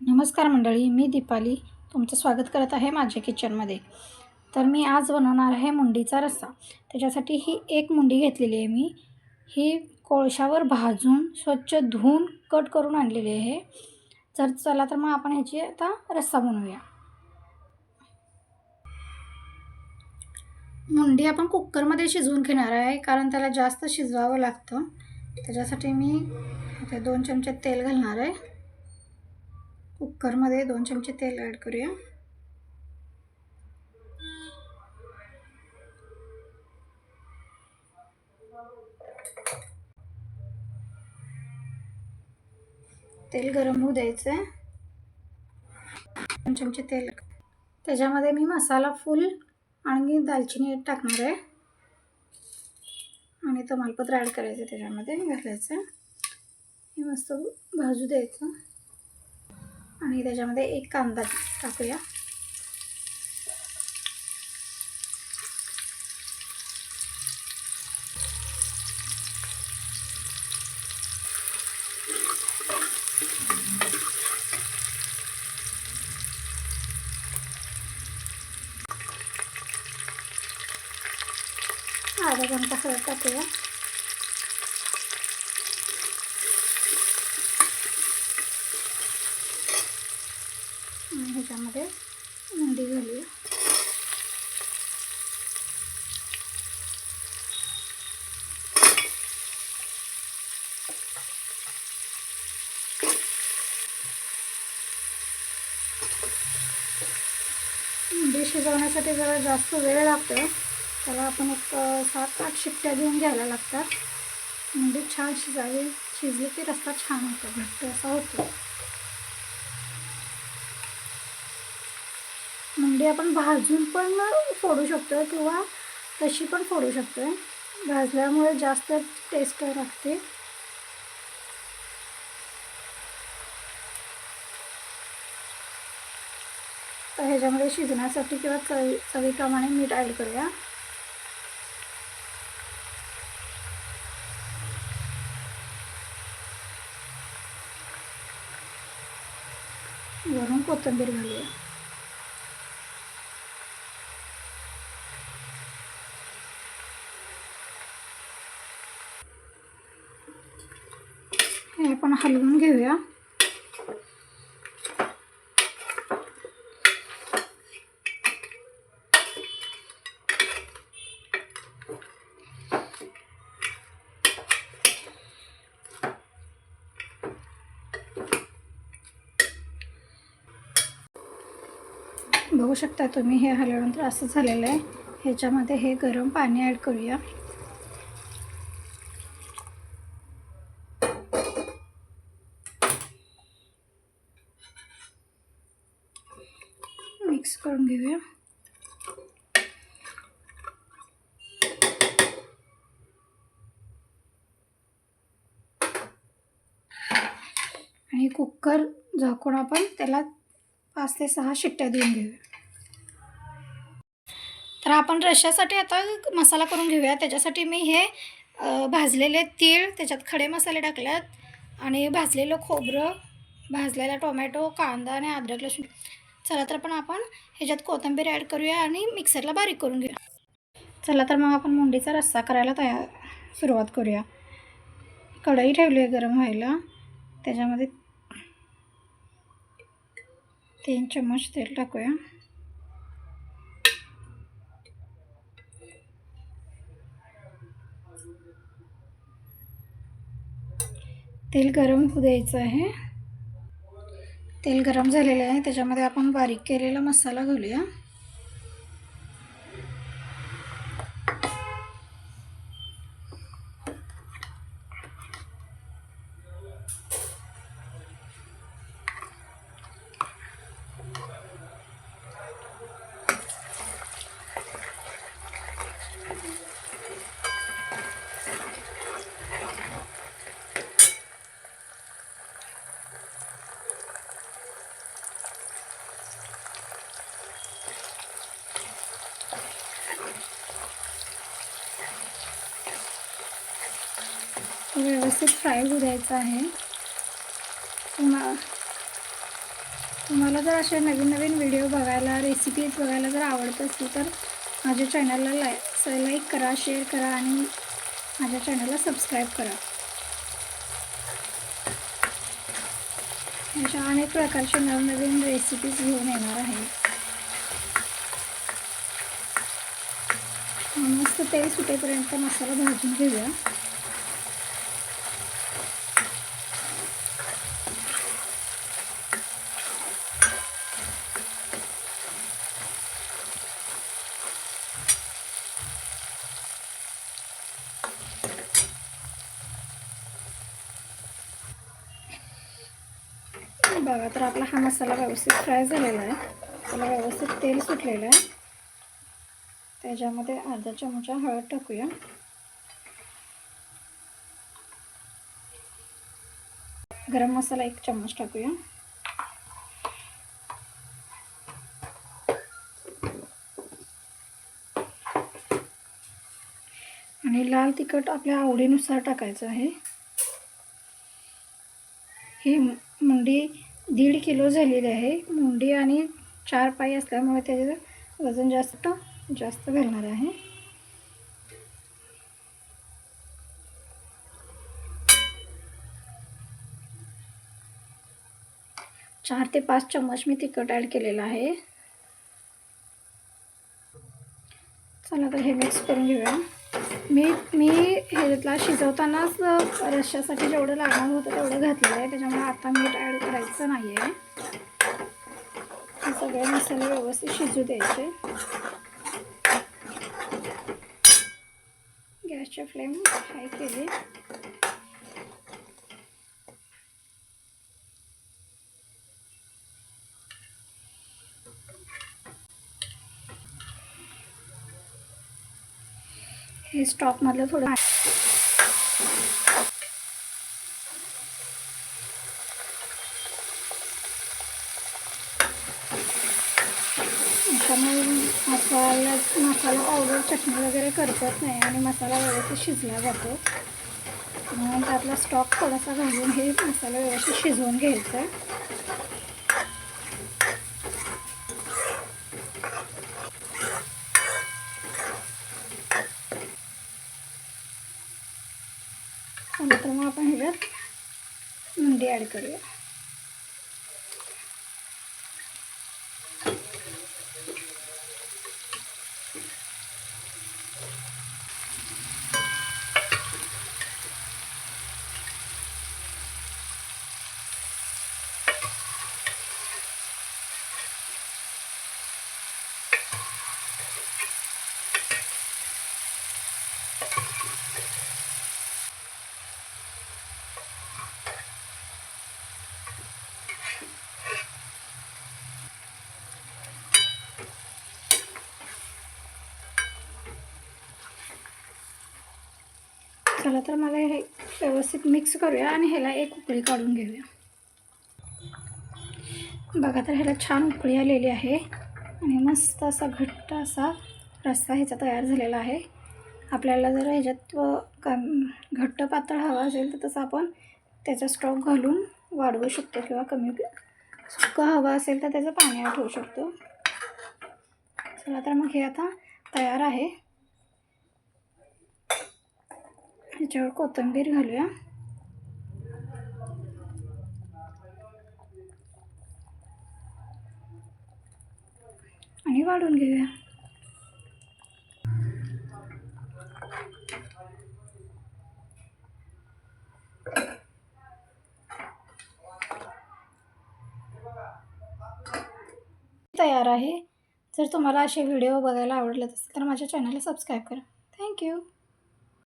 नमस्कार मंडळी मी दीपाली तुमचं स्वागत करत आहे माझ्या किचनमध्ये. तर मी आज बनवणार आहे मुंडीचा रस्सा. त्याच्यासाठी ही एक मुंडी घेतलेली आहे मी. ही कोळशावर भाजून स्वच्छ धुवून कट करून आणलेली आहे. तर चला तर मग आपण ह्याची आता रस्सा बनवूया. मुंडी आपण कुकरमध्ये शिजवून घेणार आहे कारण त्याला जास्त शिजवावं लागतं. त्याच्यासाठी मी ते दोन चमचे तेल घालणार आहे. कुकरमध्ये दोन चमचे तेल ॲड करूया. तेल गरम होऊ द्यायचं आहे दोन चमचे तेल त्याच्यामध्ये मी मसाला फुल आणि दालचिनी टाकणार आहे. आणि तमालपत्र ॲड करायचं त्याच्यामध्ये घालायचं हे मस्त भाजू द्यायचं. आणि त्याच्यामध्ये एक कांदा टाकूया. अर्धा चमचा हळद टाकूया. आणि ह्याच्यामध्ये मुंडी घालूया. मुंडी शिजवण्यासाठी जरा जास्त वेळ लागतो. त्याला आपण एक सात आठ शिट्ट्या देऊन घ्यायला लागतात. मुंडी छान शिजावी शिजली की रस्ता छान होतो घट्ट असा होतो. मुंडी आपण भाजून पण फोडू शकतो किंवा तशी पण फोडू शकतो भाजल्यामुळे जास्त टेस्ट लागते तर ह्याच्यामध्ये शिजण्यासाठी किंवा चवी चवीप्रमाणे मीठ ॲड करूया. वरून कोथिंबीर घालूया हे आपण हलवून घेऊया. बघू शकता तुम्ही हे हलवल्यानंतर असं झालेलं आहे. ह्याच्यामध्ये हे गरम पाणी ॲड करूया. मिक्स करून घेऊया. आणि कुकर झाकून आपण त्याला पाच ते सहा शिट्ट्या देऊन घेऊया. तर आपण रश्यासाठी आता मसाला करून घेऊया. त्याच्यासाठी मी हे भाजलेले तीळ त्याच्यात खडे मसाले टाकल्यात आणि भाजलेलं खोबरं भाजलेला टोमॅटो कांदा आणि अद्रक लसूण चला तर पण आपण ह्याच्यात कोथिंबीर ॲड करूया आणि मिक्सरला बारीक करून घेऊया. चला तर मग आपण मुंडीचा रस्सा करायला तयार सुरुवात करूया. कढई ठेवली आहे गरम व्हायला. त्याच्यामध्ये तीन चम्मच तेल टाकूया. तेल गरम होऊ द्यायचं आहे. तेल गरम झालेलं आहे त्याच्यामध्ये आपण बारीक केलेला मसाला घालूया. व्यवस्थित फ्राय होऊ द्यायचं आहे. तुम्हा तुम्हाला जर असे नवीन नवीन व्हिडिओ बघायला रेसिपीज बघायला जर आवडत असतील तर माझ्या चॅनलला लाय लाईक करा शेअर करा आणि माझ्या चॅनलला सबस्क्राईब करा. अशा अनेक प्रकारचे नवनवीन रेसिपीज घेऊन येणार आहे. मस्त तेल सुटेपर्यंत मसाला भाजून घेऊया. बघा तर आपला हा मसाला व्यवस्थित फ्राय झालेला आहे. त्याला व्यवस्थित तेल सुटलेलं आहे. त्याच्यामध्ये अर्धा चमचा हळद टाकूया. गरम मसाला एक चम्मच टाकूया. आणि लाल तिखट आपल्या आवडीनुसार टाकायचं आहे. ही मुंडी दीड किलो झालेली आहे. मुंडी आणि चार पाय असल्यामुळे त्याचं वजन जास्त जास्त घालणार आहे. चार ते पाच चम्मच मी तिखट ॲड केलेलं आहे. चला तर हे मिक्स करून घेऊया. मी मी ह्याच्यातला शिजवतानाच रश्श्यासाठी जेवढं लागणार होतं तेवढं घातलेलं आहे. त्याच्यामुळे आता मीठ ॲड करायचं नाही आहे सगळे मसाले व्यवस्थित शिजू द्यायचे. गॅसचे फ्लेम हाय केली. हे स्टॉकमधलं थोडं त्यामुळे मसाला मसाला पावडर चटणी वगैरे करपत नाही आणि मसाला व्यवस्थित शिजला जातो. म्हणून त्यातला स्टॉक थोडासा घालून हे मसाला व्यवस्थित शिजवून घ्यायचा. तर मग आपण ह्याच्यात मुंडी ॲड करूया. चला तर मला हे व्यवस्थित मिक्स करूया आणि ह्याला एक उकळी काढून घेऊया. बघा तर ह्याला छान उकळी आलेली आहे. आणि मस्त असा घट्ट असा रस्सा ह्याचा तयार झालेला आहे. आपल्याला जर ह्याच्यात घट्ट पातळ हवा असेल तर तसं आपण त्याचा स्टॉक घालून वाढवू शकतो किंवा कमी सुकं हवं असेल तर त्याचं पाणी ठेवू शकतो. चला तर मग हे आता तयार आहे. ह्याच्यावर कोथिंबीर घालूया आणि वाढून घेऊया तयार आहे. जर तुम्हाला असे व्हिडिओ बघायला आवडले असेल तर माझ्या चॅनलला सबस्क्राईब करा. थँक्यू